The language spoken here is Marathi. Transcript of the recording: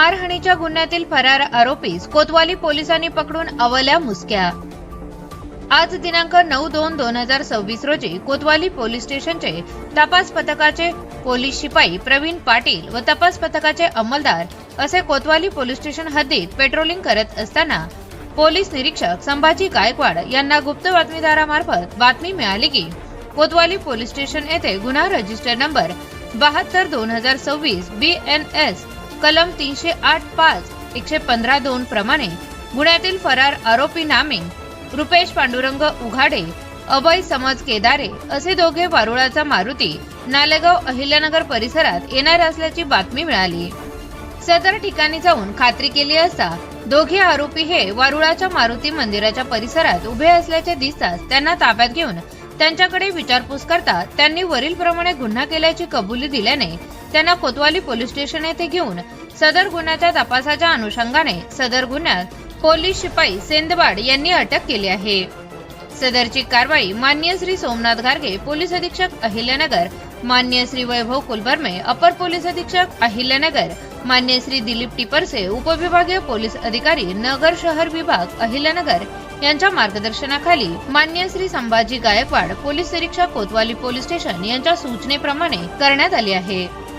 मारहाणीच्या गुन्ह्यातील फरार आरोपीस कोतवाली पोलिसांनी पकडून अवल्या मुसक्या. आज दिनांक नऊ दोन दोन हजार सव्वीस रोजी कोतवाली पोलीस स्टेशनचे तपास पथकाचे पोलीस शिपाई प्रवीण पाटील व तपास पथकाचे अंमलदार असे कोतवाली पोलीस स्टेशन हद्दीत पेट्रोलिंग करत असताना पोलीस निरीक्षक संभाजी गायकवाड यांना गुप्त बातमीदारामार्फत बातमी मिळाली की कोतवाली पोलीस स्टेशन येथे गुन्हा रजिस्टर नंबर बहात्तर दोन हजार सव्वीस बी एन एस कलम तीनशे आठ पाच एकशे पंधरा दोन प्रमाणे गुन्ह्यातील फरार आरोपी नामे रुपेश पांडुरंग उघाडे अभय समज केदारे असे दोघे वारुळाचा मारुती नालेगाव अहिल्यानगर परिसरात येणार असल्याची बातमी मिळाली. सदर ठिकाणी जाऊन खात्री केली असता दोघे आरोपी हे वारुळाच्या मारुती मंदिराच्या परिसरात उभे असल्याचे दिसताच त्यांना ताब्यात घेऊन त्यांच्याकडे विचारपूस करता त्यांनी वरील प्रमाणे गुन्हा केल्याची कबुली दिल्याने त्यांना कोतवाली पोलीस स्टेशन येथे घेऊन सदर गुन्ह्याच्या तपासाच्या अनुषंगाने सदर गुन्ह्यात पोलीस शिपाई सेंदबाड यांनी अटक केली आहे. सदरची कारवाई मान्य श्री सोमनाथ गार्गे पोलीस अधीक्षक अहिल्यानगर मान्य श्री वैभव कुलबर्मे अपर पोलीस अधीक्षक अहिल्यानगर मान्य श्री दिलीप टिपरसे उपविभागीय पोलीस अधिकारी नगर शहर विभाग अहिल्यानगर यांच्या मार्गदर्शनाखाली मान्य श्री संभाजी गायकवाड पोलीस निरीक्षक कोतवाली पोलीस स्टेशन यांच्या सूचनेप्रमाणे करण्यात आली आहे.